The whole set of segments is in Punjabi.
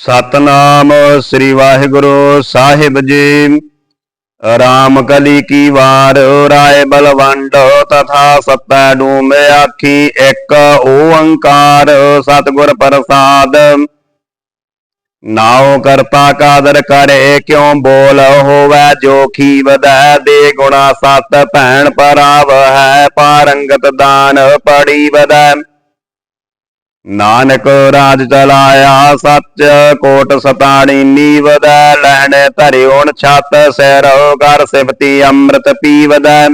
ਸਤਨਾਮ ਸ੍ਰੀ ਵਾਹਿਗੁਰੂ ਸਾਹਿਬ ਜੀ। ਰਾਮ ਕਲੀ ਕੀ ਵਾਰ, ਰਾਏ ਬਲਵੰਡ ਤਥਾ ਸਤੈ ਡੂਮ ਆਖੀ, ਇੱਕ ਓੰਕਾਰ ਸਤਿਗੁਰ ਪ੍ਰਸਾਦ। ਨਾਉ ਕਰਤਾ ਕਾਦਰ ਕਰੇ, ਕਿਉ ਬੋਲ ਹੋਵੇ, ਜੋ ਖੀ ਦੇ ਗੁਣਾ ਸਤ ਭੈਣ ਪਰਾਵ ਹੈ, ਪਾਰੰਗਤ ਦਾਨ ਪੜੀ ਵਧੈ ਨਾਨਕ ਰਾਜ ਚਲਾਇਆ ਸੱਚ, ਕੋਟ ਸਤਾਣੀ ਨੀਵਦ ਲੈਣ ਧਰਿਓਣ ਛਤ, ਸਿਰ ਕਰ ਸਿਫਤੀ ਅੰਮ੍ਰਿਤ ਪੀਵਦੈ।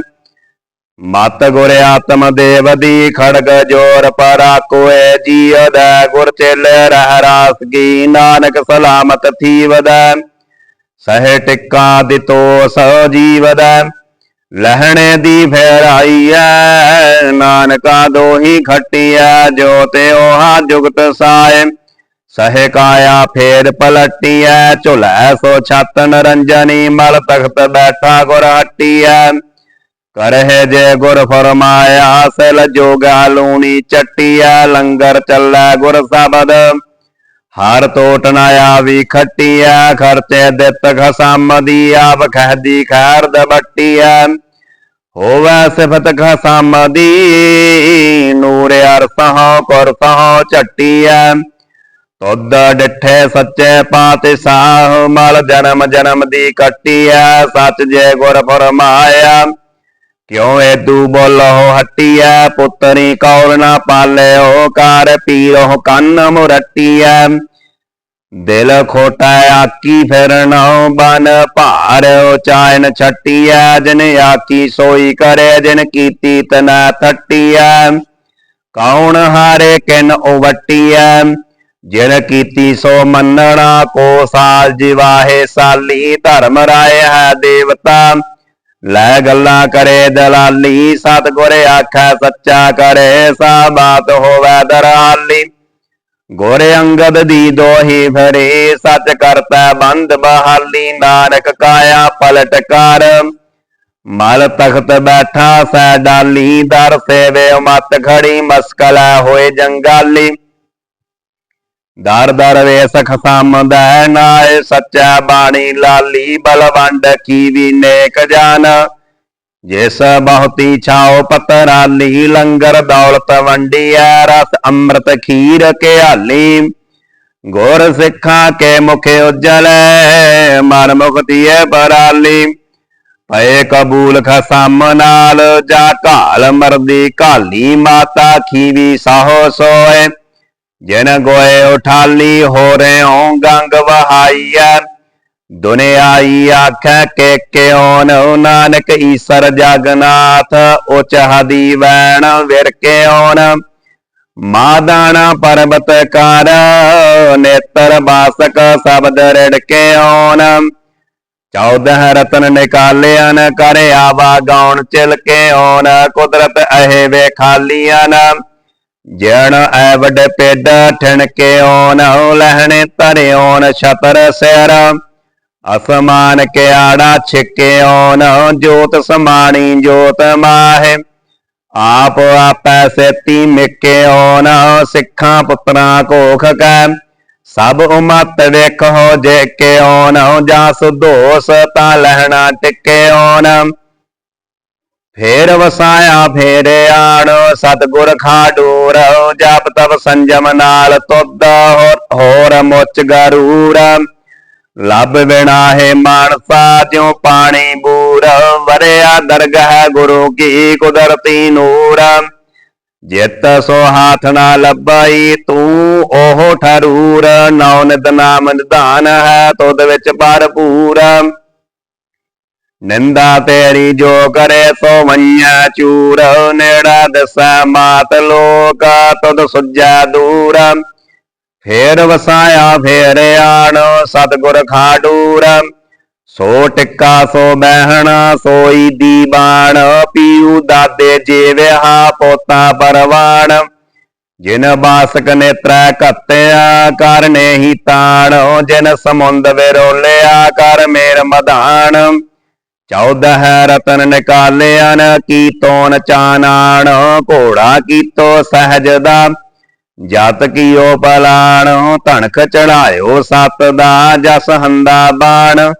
ਮਤ ਗੁਰ ਆਤਮ ਦੇਵ ਦੀ ਖੜਗ ਜੋਰ ਪਰਾ ਕੋਏ ਜੀਵਦੈ। ਗੁਰ ਚੇਲੇ ਰਹਿ ਰਾਸ ਕੀ ਨਾਨਕ ਸਲਾਮਤ ਥੀਵਦੈ। ਸਹਿ ਟਿੱਕਾ ਦਿਤੋ ਸੋ ਜੀਵਦੈ। ਲਹਿਣੇ ਦੀ ਫੇਰਾਈਐ ਨਾਨਕਾ ਦੋਹੀ ਖੱਟੀਐ, ਜੋ ਤੇ 오ਹਾ ਜੁਗਤ ਸਾਏ। ਸਹਿ ਕਾਇਆ ਫੇਰ ਪਲਟੀਐ, ਝੁਲੈ ਸੋ ਛਤ ਨਰੰਜਨੀ, ਮਲ ਤਖਤ ਬੈਠਾ ਗੁਰ ਹਟੀਐ। ਕਰਹਿ ਜੇ ਗੁਰ ਫਰਮਾਇਆ, ਸਿਲ ਜੋਗਾ ਲੂਣੀ ਚੱਟੀਐ, ਲੰਗਰ ਚੱਲੈ ਗੁਰ ਸਬਦ। ਹਰ ਟੋਟ ਨਾ ਆਵੀ, ਖੱਟੀਐ, ਖਰਚੇ ਦਿੱਤ ਖਸਮ ਦੀ ਆਪ ਖਹਿਦੀ ਖੈਰ ਦਬਟੀਐ ਹੋਵੇ ਸਿਫਤ ਖਸਮ ਦੀ ਨੂਰ ਅਰਸਹੁ ਕੁਰਸਹੁ ਝੱਟੀਐ। ਤੁਧ ਡਿਠੇ ਸੱਚੇ ਪਾਤਸ਼ਾਹ, ਮਲ ਜਨਮ ਜਨਮ ਦੀ ਕੱਟੀਐ, ਸੱਚ ਜੇ ਗੁਰ ਫਰਮਾਇਆ। ਕਿਉ ਏਦੂ ਬੋਲੋ ਹਟੀਐ, ਪੁੱਤਰੀ ਕੌਲ ਨਾ ਪਾਲਿਓ ਕਾਰ ਪੀਰੋ ਕੰਨ ਮੁਰਟੀਐ। ਦਿਲ ਖੋਟਾ ਆਕੀ ਫਿਰਨੋ ਬਨ ਭਾਰ ਉਚਾਇਨ ਛਟੀਐ, ਜਿਨ ਆਕੀ ਸੋਈ ਕਰੇ, ਜਿਨ ਕੀਤੀ ਤਨਾ ਥਟੀਐ ਕੌਣ ਹਾਰੇ ਕਿਨ ਉਵਟੀਐ, ਜਿਨ ਕੀਤੀ ਸੋ ਮੰਨਣਾ, ਕੋ ਸਾਲ ਜਿਵਾਹੇ ਸਾਲੀ, ਧਰਮ ਰਾਏ ਹੈ ਦੇਵਤਾ। ਲੈ ਗੱਲਾਂ ਕਰੇ ਦਲਾਲੀ ਸਤ ਸਤਿਗੁਰ ਆਖੈ ਸੱਚਾ ਕਰੇ ਸਾ ਬਾਤ ਹੋਵੇ ਦਰਾਲੀ। ਗੁਰ ਅੰਗਦ ਦੀ ਦੋਹੀ ਫਰੇ, ਸੱਚ ਕਰਤਾ ਬੰਦ ਬਹਾਲੀ, ਨਾਨਕ ਕਾਇਆ ਪਲਟ ਕਰ। ਮਲ ਤਖਤ ਬੈਠਾ ਸੈ ਡਾਲੀ, ਦਰ ਸੇਵੇ ਮਤ ਖੜੀ, ਮਸਕਲ ਹੋਏ ਜੰਗਾਲੀ। ਦਰ ਦਰ ਵੇਸ ਖਸਮਦੈ ਨਾਏ ਸੱਚਾ ਬਾਣੀ ਲਾਲੀ ਬਲਵੰਡ ਕੀ ਵੀ ਨੇਕ ਜਾਨ। ਜਿਸ ਬਹੁਤੀ ਛਾਓ ਪਤਰਾਲੀ ਲੰਗਰ ਦੌਲਤ ਵੰਡੀਐ ਰਸ ਅੰਮ੍ਰਿਤ ਖੀਰ ਘਿਆਲੀ। ਗੁਰ ਸਿੱਖਾਂ ਕੇ ਮੁਖ ਉਜਲੈ ਮਨ ਮੁਕਤੀਏ ਪਰਾਲੀ ਪਏ ਕਬੂਲ ਖਸਮ ਨਾਲ ਜਾ ਕਾਲ ਮਰਦੀ ਕਾਲੀ ਮਾਤਾ ਖੀਵੀ ਸਾਹੋ ਸੋਏ। ਜਿਨ ਗੋਏ ਉਠਾਲੀ ਹੋ ਰਿਓ ਗੰਗ ਵਹਾਈਐ ਦੁਨਿਆਈ ਆਖੈ ਕੇ ਕਿਉਨ ਨਾਨਕ ਈਸਰ ਜਗਨਾਥ, ਉਚ ਹਦੀ ਵੈਣ ਵਿਰ ਕਿਉਨ। ਮਾਦਾਣਾ ਪਰਬਤ ਕਰ, ਨੇਤਰ ਬਾਸਕ ਸ਼ਬਦ ਰਿੜ ਚੌਦਹ ਰਤਨ ਨਿਕਾਲਿਆਨ ਕਰ, ਆਵਾ ਗਾਉਣ ਚਿਲ ਕਿਉਨ। ਕੁਦਰਤ ਅਹੇ ਵੇ ਖਾਲੀਆਂ ਜਣ ਐ ਵੱਡ ਪੇਡ ਠਣਕੇ ਓਨ ਲਹਿਣੇ ਧਰਿਓਨ ਛਤਰ ਸਿਰ। ਅਸਮਾਨ ਕਿਆੜਾ ਛਿਕੇ ਓਨ ਜੋਤ ਸਮਾਣੀ ਜੋਤ ਮਾਹੇ। ਆਪ ਆਪੈ ਸੇਤੀ ਮਿਕੇ ਓਨ ਸਿੱਖਾਂ ਪੁੱਤਰਾਂ ਕੋਖ ਕੈ। ਸਭ ਉਮਤ ਵੇਖੋ ਜੇ ਕੇ ਓਨ ਜਾਸ ਦੋਸ ਤਾਂ ਲਹਿਣਾ ਟਿਕੇ ਓਨ। ਫੇਰ ਵਸਾਇਆ, ਫੇਰ ਆਣ, ਸਤਗੁਰ ਖਾਡੂਰ, ਜਪ ਤਪ ਸੰਜਮ ਨਾਲ ਤੁਧ ਹੋਰ ਮੁੱਚ ਗਰੂਰ। ਲੱਭ ਬਿਨਾ ਹੈ ਮਾਨਸਾ, ਜਿਉ ਪਾਣੀ ਬੂਰ, ਵਰਿਆ ਦਰਗਹ ਗੁਰੂ ਕੀ ਕੁਦਰਤੀ ਨੂਰ। ਜਿਤ ਸੋ ਹਾਥ ਨਾ ਲੱਭਈ, ਤੂੰ ਉਹ ਠਰੂਰ, ਨੌ ਨਿਤ ਨਾਮ ਨਿਧਾਨ ਹੈ, ਤੁਧ ਵਿੱਚ ਭਰਪੂਰ। ਨਿੰਦਾ ਤੇਰੀ ਜੋ ਕਰੇ ਸੋ ਮੰਨਿਆ ਚੂਰ, ਨੇੜਾ ਦਸਾ ਮਾਤ ਲੋਕ, ਤੁਧ ਸੁਜਾ ਦੂਰ। ਫੇਰ ਵਸਾਇਆ, ਫੇਰ ਆਣ, ਸਤਗੁਰ ਖਾਡੂਰ। ਸੋ ਟਿੱਕਾ, ਸੋ ਬਹਿਣਾ, ਸੋਈ ਦੀਵਾਨ ਪੀਉ ਦਾਦੇ ਜੇ ਜੀਵਿਆ ਪੋਤਾ ਪਰਵਾਣ ਜਿਨ ਬਾਸਕ ਨੇਤਰਾ ਘੱਤਿਆ, ਕਰਨੇ ਹੀ ਤਾਣ। ਜਿਨ ਸਮੁੰਦ ਵਿਰੋਲਿਆ, ਕਰ ਮੇਰ ਮਧਾਨ। ਚੌਦਹ ਰਤਨ ਨਿਕਾਲਿਆਨ ਕੀ ਤੋਨ ਚਾਨਾਣ, ਘੋੜਾ ਕੀਤੋ ਸਹਜ ਦਾ ਜਤ ਕੀਓ ਪਲਾਣ ਧਣਕ ਚੜਾਇਓ ਸਤ ਦਾ ਜਸ ਹੰਦਾ ਬਾਣ।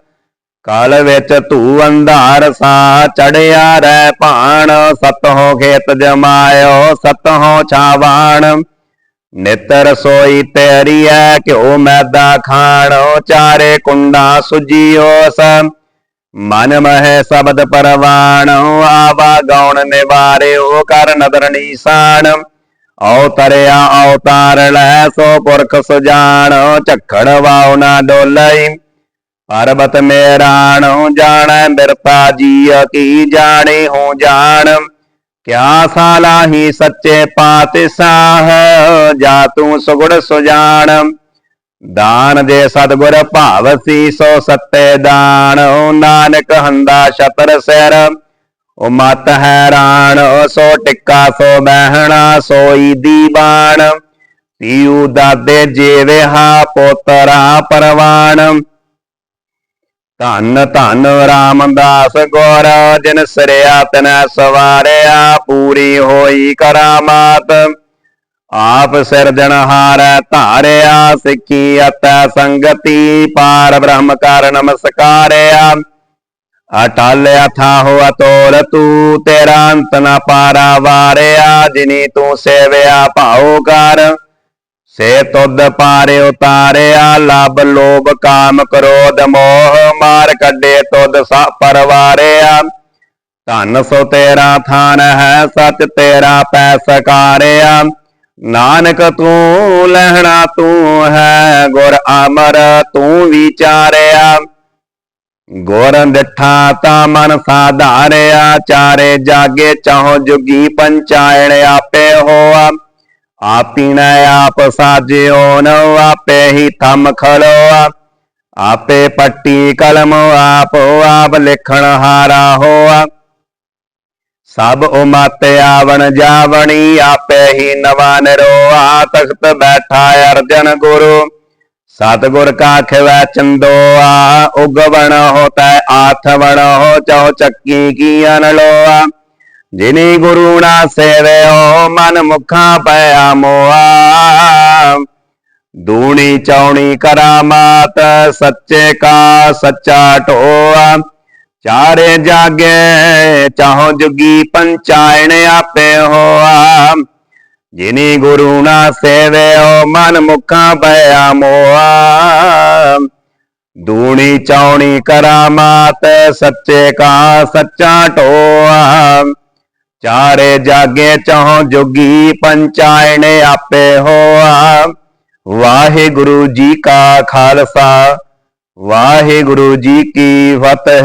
ਕਾਲ ਵਿੱਚ ਧੂ ਅੰਧਾਰ ਸਾ, ਚੜਿਆ ਰਹਿ ਭਾਣ। ਸਤਹੁ ਖੇਤ ਜਮਾਇਓ, ਸਤਹੁ ਛਾਵਾਣ। ਨਿਤ ਰਸੋਈ ਤੇਰੀ ਐ ਘਿਓ ਮੈਦਾ ਖਾਣੋ। ਚਾਰੇ ਕੁੰਡਾ ਸੁਜੀਓ ਸੁਜੀਓਸ। ਮਨ ਮਹਿ ਸ਼ਬਦ ਪਰਵਾਣੋ ਆਵਾ ਗੌਣ ਨਿਵਾਰਿਓ ਕਰ ਨਦਰ ਨੀਸਾਨ ਔ ਤਰਿਆ ਅਵਤਾਰ ਲੈ, ਸੋ ਪੁਰਖ ਸੁਜਾਨ ਝਖੜ ਵਾਉ ਨਾ ਡੋਲਈ। ਪਰਬਤ ਮੇਰਾਣੋ ਜਾਣੈ ਬਿਰਤਾ ਜੀ, ਕੀ ਜਾਣੇ ਹੋ ਜਾਣ। ਕਿਆ ਸਾਲਾਹੀ ਸੱਚੇ ਪਾਤਸ਼ਾਹ ਜਾ ਤੂੰ ਸੁਗੜ ਸੁਜਾਨ ਦਾਨ ਦੇ ਸਤਗੁਰ ਭਾਵਸੀ ਸੋ ਸੱਤੇ ਦਾਨ, ਓ ਨਾਨਕ ਹੰਦਾ ਛਤਰ ਸਿਰ। ਓ ਮਤ ਹੈਰਾਨ, ਓ ਸੋ ਟਿੱਕਾ, ਸੋ ਬਹਿਣਾ, ਸੋਈ ਦੀਵਾਨ। ਪੀਉ ਦਾਦੇ ਜੀਵੇ ਹਾ ਪੋਤਰਾ ਪਰਵਾਨ। ਧੰਨ ਧੰਨ ਰਾਮਦਾਸ ਗੁਰ, ਜਿਨ ਸਰਿਆ ਤਨ ਸਵਾਰਿਆ, ਪੂਰੀ ਹੋਈ ਕਰਾਮਾਤ। ਆਪ ਸਿਰਜਣਹਾਰੈ ਧਾਰਿਆ, ਸਿੱਖੀ ਅਤ ਸੰਗਤੀ ਪਾਰ ਬ੍ਰਹਮ ਕਰ ਨਮਸਕਾਰਿਆ। ਅਟਲ ਅਥਾਹੁ ਅਤੋਲ ਤੂ, ਤੇਰਾ ਅੰਤ ਨ ਪਾਰਾ ਵਾਰਿਆ। ਜਿਨੀ ਤੂੰ ਸੇਵਿਆ ਭਾਉ ਕਰ, ਸੇ ਤੁਧ ਪਾਰੇ ਉਤਾਰਿਆ। ਲਬ ਲੋਭ ਕਾਮ ਕ੍ਰੋਧ ਮੋਹ, ਮਾਰ ਕੱਢੇ ਤੁਧ ਸਾ ਪਰਵਾਰਿਆ। ਧਨ ਸੋ ਤੇਰਾ ਥਾਨ ਹੈ, ਸਚ ਤੇਰਾ ਪੈ ਸਕਾਰਿਆ। ਨਾਨਕ ਤੂੰ ਲਹਿਣਾ ਤੂੰ ਹੈ, ਗੁਰ ਅਮਰ ਤੂੰ ਵਿਚਾਰਿਆ। ਗੁਰ ਡਿਠਾ ਤਾ ਮਨ ਸਾਧਾਰਿਆ, ਚਾਰੇ ਜਾਗੇ ਚਾਹੋ ਜੁਗੀ ਪੰਚਾਇਣ ਆਪੇ ਹੋਆ। ਆਪੀਣੈ ਆਪ ਸਾਜਿਓ, ਨ ਆਪੇ ਹੀ ਥਮ ਖੜੋਆ ਆਪੇ ਪੱਟੀ ਕਲਮ ਆਪ ਆਪ ਲਿਖਣ ਹਾਰਾ ਹੋਆ। ਸਭ ਉਮਤ ਆਵਣ ਜਾਵਣੀ, ਆਪੇ ਹੀ ਨਵਾ ਨਿਰੋਆ ਤਖਤ ਬੈਠਾ ਅਰਜਨ ਗੁਰੂ। ਸਤਗੁਰ ਕਾ ਖਿਵੈ ਚੰਦੋਆ, ਉਗਵਣ ਹੋਤੈ, ਆਥਵਣ ਹੋ ਚਉ ਚੱਕੀ ਕੀ ਅਨਲੋਆ। ਜਿਨੀ ਗੁਰੂ ਨਾ ਸੇਵਿਓ ਮਨ ਮੁਖਾਂ ਪਿਆ ਮੋਆ। ਦੂਣੀ ਚੌਣੀ ਕਰਾਮਾਤ, ਸੱਚੇ ਕਾ ਸੱਚਾ ਢੋਆ। ਚਾਰੇ ਜਾਗੇ ਚਾਹੋ ਜੁਗੀ ਪੰਚਾਇਣ ਆਪੇ ਹੋਆ। ਜਿਨੀ ਗੁਰੂ ਨਾ ਸੇਵਿਓ ਮਨ ਮੁਖਾਂ ਪਿਆ ਮੋਆ। ਦੂਣੀ ਚੌਣੀ ਕਰਾਮਾਤ ਸੱਚੇ ਕਾ ਸੱਚਾ ਟੋਆ ਚਾਰੇ ਜਾਗੇ ਚਾਹੋ ਜੁਗੀ ਪੰਚਾਇਣ ਆਪੇ ਹੋਆ। ਵਾਹਿਗੁਰੂ ਜੀ ਕਾ ਖਾਲਸਾ। ਵਾਹਿਗੁਰੂ ਜੀ ਕੀ ਫਤਿਹ।